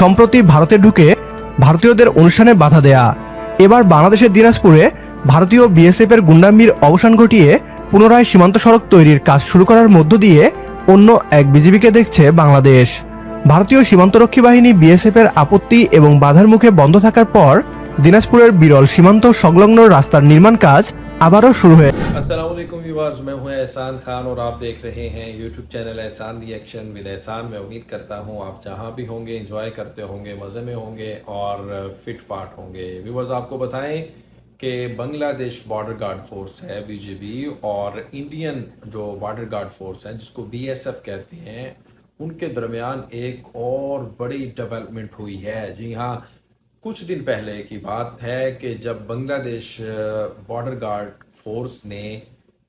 সম্প্রতি ভারতে ঢুকে ভারতীয়দের অনুষ্ঠানে বাধা দেয়া। এবার বাংলাদেশের দিনাজপুরে ভারতীয় বিএসএফ এর গুন্ডামির অবসান ঘটিয়ে পুনরায় সীমান্ত সড়ক তৈরির কাজ শুরু করার মধ্য দিয়ে অন্য এক বিজিবিকে দেখছে বাংলাদেশ। ভারতীয় সীমান্তরক্ষী বাহিনী বিএসএফ এর আপত্তি এবং বাধার মুখে বন্ধ থাকার পর দিনাজপুরের বিরল সীমান্ত সংলগ্ন রাস্তার নির্মাণ কাজ आबारों शुरू है। असलम व्यूवर्स मैं हूँ एहसान खान और आप देख रहे हैं YouTube channel Ehsan reaction with Ehsan. मैं उम्मीद करता हूँ आप जहाँ भी होंगे इंजॉय करते होंगे, मज़े में होंगे और फिट फाट होंगे। व्यूवर्स आपको बताएँ कि बांग्लादेश बॉर्डर गार्ड फोर्स है बीजेपी और इंडियन जो बॉर्डर गार्ड फोर्स है, जिसको बीएसएफ कहते हैं, उनके दरमियान एक और बड़ी डेवलपमेंट हुई है। जी हाँ कुछ दिन पहले की बात है कि जब बांग्लादेश बॉर्डर गार्ड फोर्स ने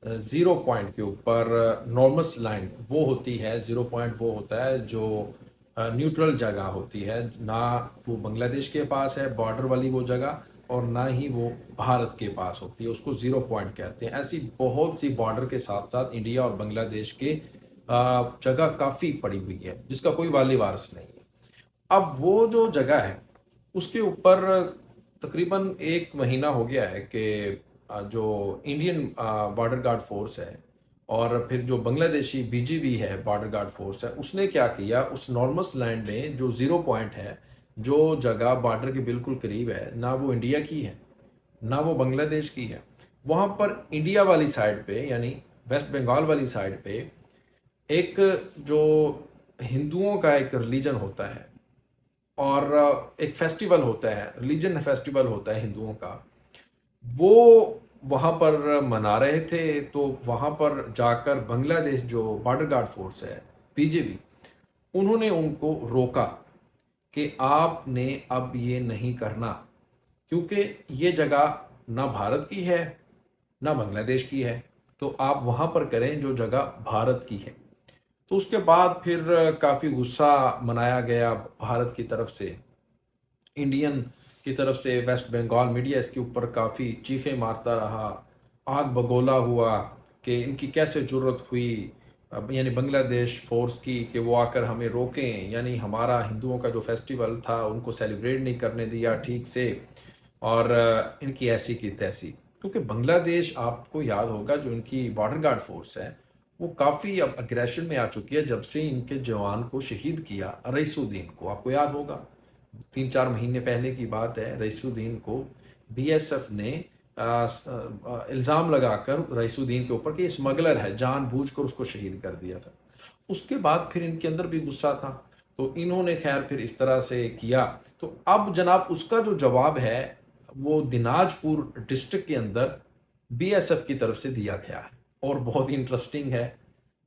ज़ीरो पॉइंट के ऊपर नॉर्मस लाइन वो होती है ज़ीरो पॉइंट वो होता है जो न्यूट्रल जगह होती है। ना वो बांग्लादेश के पास है बॉर्डर वाली वो जगह, और ना ही वो भारत के पास होती है। उसको ज़ीरो पॉइंट कहते हैं। ऐसी बहुत सी बॉर्डर के साथ साथ इंडिया और बांग्लादेश के जगह काफ़ी पड़ी हुई है, जिसका कोई वाली वारस नहीं है। अब वो जो जगह है उसके ऊपर तकरीबन एक महीना हो गया है कि जो इंडियन बॉर्डर गार्ड फोर्स है और फिर जो बांग्लादेशी बीजीबी है बॉर्डर गार्ड फोर्स है, उसने क्या किया, उस नॉर्मस लैंड में जो ज़ीरो पॉइंट है, जो जगह बॉर्डर के बिल्कुल करीब है, ना वो इंडिया की है, ना वो बांग्लादेश की है, वहाँ पर इंडिया वाली साइड पे, यानी वेस्ट बंगाल वाली साइड पे एक जो हिंदुओं का एक रिलीजन होता है और एक फेस्टिवल होता है रिलीजन फेस्टिवल होता है हिंदुओं का। वो वहाँ पर मना रहे थे तो वहाँ पर जाकर बांग्लादेश जो बॉर्डर गार्ड फोर्स है बीजेपी उन्होंने उनको रोका कि आपने अब ये नहीं करना, क्योंकि ये जगह ना भारत की है, ना बांग्लादेश की है तो आप वहाँ पर करें जो जगह भारत की है। तो उसके बाद फिर काफ़ी गुस्सा मनाया गया भारत की तरफ़ से। इंडियन की तरफ़ से वेस्ट बंगाल मीडिया इसके ऊपर काफ़ी चीखें मारता रहा, आग बगोला हुआ कि इनकी कैसे ज़रूरत हुई। यानी बांग्लादेश फोर्स की कि वो आकर हमें रोकें, यानी हमारा हिंदुओं का जो फेस्टिवल था उनको सेलिब्रेट नहीं करने दिया ठीक से, और इनकी ऐसी की तैसी। क्योंकि बांग्लादेश, आपको याद होगा जो इनकी बॉर्डर गार्ड फोर्स है वो काफ़ी अब अग्रेशन में आ चुकी है जब से इनके जवान को शहीद किया रईसुद्दीन को। आपको याद होगा तीन चार महीने पहले की बात है, रईसुद्दीन को बीएसएफ ने इल्ज़ाम लगाकर रईसुद्दीन के ऊपर कि स्मगलर है, जानबूझकर उसको शहीद कर दिया था। उसके बाद फिर इनके अंदर भी गुस्सा था। तो इन्होंने खैर फिर इस तरह से किया। तो अब जनाब उसका जो जवाब है, वो दिनाजपुर डिस्ट्रिक्ट के अंदर बीएसएफ की तरफ़ से दिया गया है। और बहुत ही इंटरेस्टिंग है।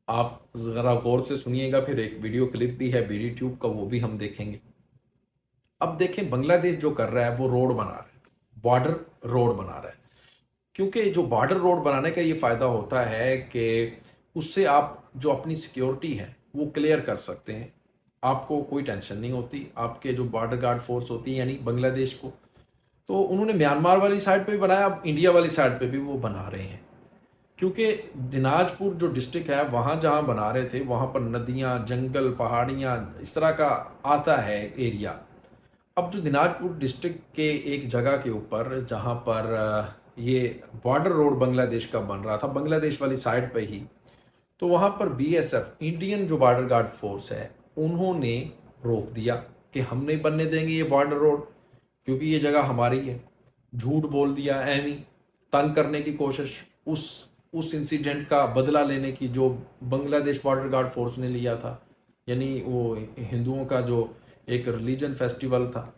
आप ज़रा गौर से सुनिएगा, फिर एक वीडियो क्लिप भी है बीडी ट्यूब का, वो भी हम देखेंगे। अब देखें बांग्लादेश जो कर रहा है, वो रोड बना रहा है। बॉर्डर रोड बना रहा है। क्योंकि जो बॉर्डर रोड बनाने का ये फ़ायदा होता है कि उससे आप जो अपनी सिक्योरिटी है, वो क्लियर कर सकते हैं। आपको कोई टेंशन नहीं होती। आपके जो बॉर्डर गार्ड फोर्स होती है, यानी बांग्लादेश को तो उन्होंने म्यांमार वाली साइड पे भी बनाया, अब इंडिया वाली साइड पे भी वो बना रहे हैं। क्योंकि दिनाजपुर जो डिस्ट्रिक्ट है, वहाँ जहाँ बना रहे थे, वहाँ पर नदियाँ, जंगल, पहाड़ियाँ, इस तरह का आता है एरिया अब जो दिनाजपुर डिस्ट्रिक्ट के एक जगह के ऊपर, जहाँ पर ये बॉर्डर रोड बांग्लादेश का बन रहा था बांग्लादेश वाली साइड पे ही तो वहाँ पर बीएसएफ इंडियन जो बॉर्डर गार्ड फोर्स है, उन्होंने रोक दिया कि हम नहीं बनने देंगे ये बॉर्डर रोड क्योंकि ये जगह हमारी है। झूठ बोल दिया, एमी, तंग करने की कोशिश, उस उस इंसिडेंट का बदला लेने की जो बांग्लादेश बॉर्डर गार्ड फोर्स ने लिया था यानी वो हिंदुओं का जो एक रिलीजन फेस्टिवल था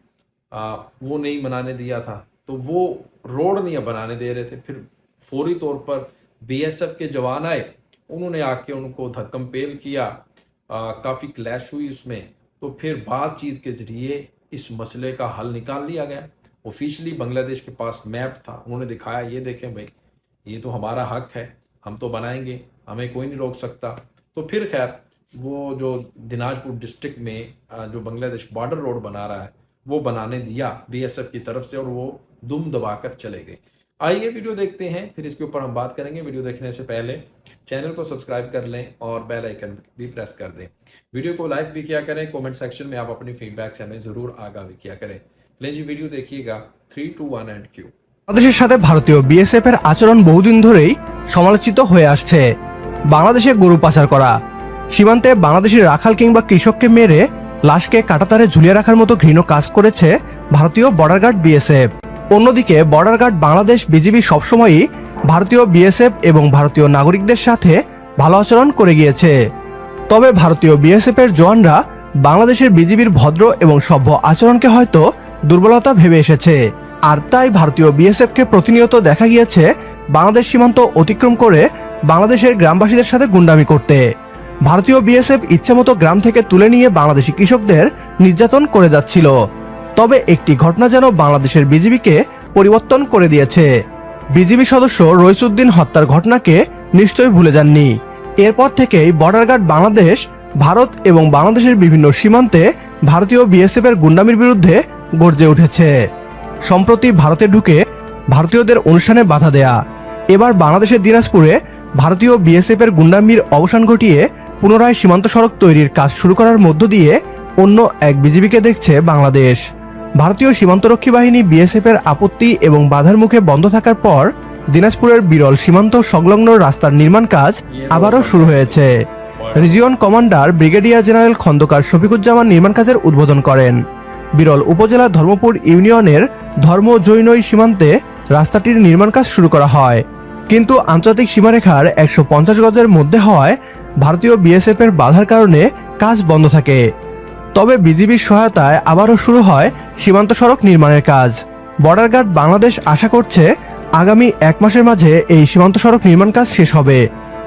आ, वो नहीं मनाने दिया था। तो वो रोड नहीं बनाने दे रहे थे। फिर फौरी तौर पर बीएसएफ के जवान आए उन्होंने आके उनको धक्कम पेल किया काफ़ी क्लैश हुई उसमें। तो फिर बातचीत के ज़रिए इस मसले का हल निकाल लिया गया। ऑफिशियली बांग्लादेश के पास मैप था उन्होंने दिखाया ये देखें भाई ये तो हमारा हक है, हम तो बनाएँगे, हमें कोई नहीं रोक सकता। तो फिर खैर, वो जो दिनाजपुर डिस्ट्रिक्ट में जो बांग्लादेश बॉर्डर रोड बना रहा है, वो बनाने दिया बीएसएफ की तरफ़ से और वो दुम दबाकर चले गए। आइए वीडियो देखते हैं, फिर इसके ऊपर हम बात करेंगे। वीडियो देखने से पहले चैनल को सब्सक्राइब कर लें और बेल आइकन भी प्रेस कर दें। वीडियो को लाइक भी किया करें कमेंट सेक्शन में आप अपनी फीडबैक से हमें ज़रूर आगाह भी किया करें। लें जी, वीडियो देखिएगा three two one and cue বাংলাদেশের সাথে ভারতীয় বিএসএফ এর আচরণ বহুদিন ধরেই সমালোচিত হয়ে আসছে। বাংলাদেশে গরু পাচার করা। সীমান্তে বাংলাদেশি রাখাল কিংবা কৃষককে মেরে লাশকে কাটাতারে ঝুলিয়ে রাখার মতো ঘৃণ কাজ করেছে ভারতীয় বর্ডার গার্ড বিএসএফ অন্যদিকে বর্ডার গার্ড বাংলাদেশ বিজিবি সবসময়ই ভারতীয় বিএসএফ এবং ভারতীয় নাগরিকদের সাথে ভালো আচরণ করে গিয়েছে। তবে ভারতীয় বিএসএফ এর জওয়ানরা বাংলাদেশের বিজিবির ভদ্র এবং সভ্য আচরণকে হয়তো দুর্বলতা ভেবে এসেছে। আর তাই ভারতীয় বিএসএফকে প্রতিনিয়ত দেখা গিয়েছে বাংলাদেশ সীমান্ত অতিক্রম করে বাংলাদেশের গ্রামবাসীদের সাথে গুন্ডামি করতে। ভারতীয় বিএসএফ ইচ্ছেমতো গ্রাম থেকে তুলে নিয়ে বাংলাদেশি কৃষকদের নির্যাতন করে যাচ্ছিল। তবে একটি ঘটনা যেন বাংলাদেশের বিজিবিকে পরিবর্তন করে দিয়েছে। বিজিবি সদস্য রইসুদ্দিন হত্যার ঘটনাকে নিশ্চয়ই ভুলে যাননি। এরপর থেকেই বর্ডার গার্ড বাংলাদেশ, ভারত এবং বাংলাদেশের বিভিন্ন সীমান্তে ভারতীয় বিএসএফ এর গুন্ডামির বিরুদ্ধে গর্জে উঠেছে। সম্প্রতি ভারতে ঢুকে ভারতীয়দের অনুষ্ঠানে বাধা দেয়া। এবার বাংলাদেশের দিনাজপুরে ভারতীয় বিএসএফ এর গুন্ডামির অবসান ঘটিয়ে পুনরায় সীমান্ত সড়ক তৈরির কাজ শুরু করার মধ্য দিয়ে অন্য এক বিজিবিকে দেখছে বাংলাদেশ। ভারতীয় সীমান্তরক্ষী বাহিনী বিএসএফ এর আপত্তি এবং বাধার মুখে বন্ধ থাকার পর দিনাজপুরের বিরল সীমান্ত সংলগ্ন রাস্তার নির্মাণ কাজ আবারও শুরু হয়েছে। Region commander brigadier general Khandaker Shafiquzzaman নির্মাণ কাজের উদ্বোধন করেন। বিরল উপজেলার ধর্মপুর ইউনিয়নের ধর্ম জৈনই সীমান্তে রাস্তাটির নির্মাণ কাজ শুরু করা হয়। কিন্তু আন্তর্জাতিক সীমারেখার একশো পঞ্চাশ গজের মধ্যে হওয়ায় ভারতীয় বিএসএফ এর বাধার কারণে কাজ বন্ধ থাকে। তবে বিজিবির সহায়তায় আবারও শুরু হয় সীমান্ত সড়ক নির্মাণের কাজ। বর্ডার গার্ড বাংলাদেশ আশা করছে আগামী এক মাসের মাঝে এই সীমান্ত সড়ক নির্মাণ কাজ শেষ হবে।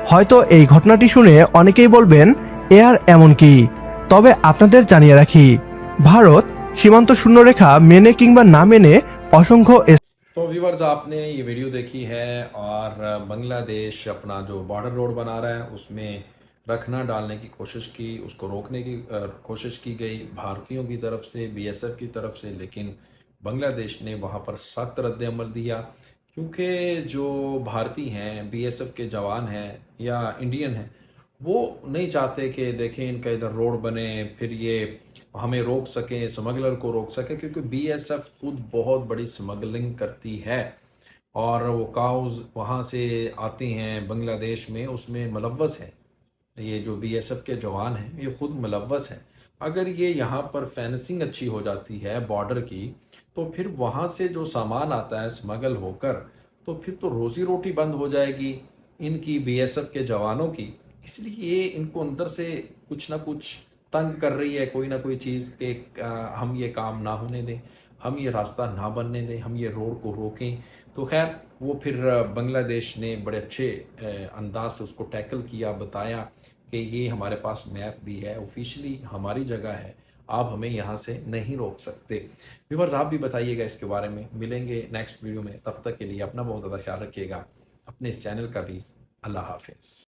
হয়তো এই ঘটনাটি শুনে অনেকেই বলবেন, এ আর এমন কি? তবে আপনাদের জানিয়ে রাখি, ভারত সীমান্ত শূন্যরেখা মেনে কিংবা না মেনে অসংখ্য तो व्यूवर्स आपने ये वीडियो देखी है और बांग्लादेश अपना जो बॉर्डर रोड बना रहा है उसमें रखना डालने की कोशिश की उसको रोकने की अ, कोशिश की गई भारतीयों की तरफ से बीएसएफ की तरफ से लेकिन बांग्लादेश ने वहाँ पर सख्त रद्द अमल दिया क्योंकि जो भारतीय हैं बीएसएफ के जवान हैं या इंडियन हैं वो नहीं चाहते कि देखें इनका इधर रोड बने फिर ये हमें रोक सकें, स्मगलर को रोक सकें, क्योंकि बीएसएफ खुद बहुत बड़ी स्मगलिंग करती है। और वो काउज वहाँ से आती हैं, बांग्लादेश में, उसमें मुलवस हैं। ये जो बीएसएफ के जवान हैं, ये खुद मुलवस हैं। अगर ये यहाँ पर फेंसिंग अच्छी हो जाती है बॉर्डर की तो फिर वहाँ से जो सामान आता है स्मगल होकर तो फिर तो रोज़ी रोटी बंद हो जाएगी इनकी बीएसएफ के जवानों की। इसलिए इनको अंदर से कुछ ना कुछ तंग कर रही है, कोई ना कोई चीज़ के हम ये काम ना होने दें, हम ये रास्ता ना बनने दें, हम ये रोड को रोकें। तो खैर, वो फिर बांग्लादेश ने बड़े अच्छे अंदाज से उसको टैकल किया, बताया कि ये हमारे पास मैप भी है, ऑफिशियली हमारी जगह है, आप हमें यहाँ से नहीं रोक सकते। व्यूवर्स, आप भी बताइएगा इसके बारे में। मिलेंगे नेक्स्ट वीडियो में, तब तक के लिए अपना बहुत ज़्यादा ख्याल रखिएगा। अपने इस चैनल का भी, अल्लाह हाफिज़।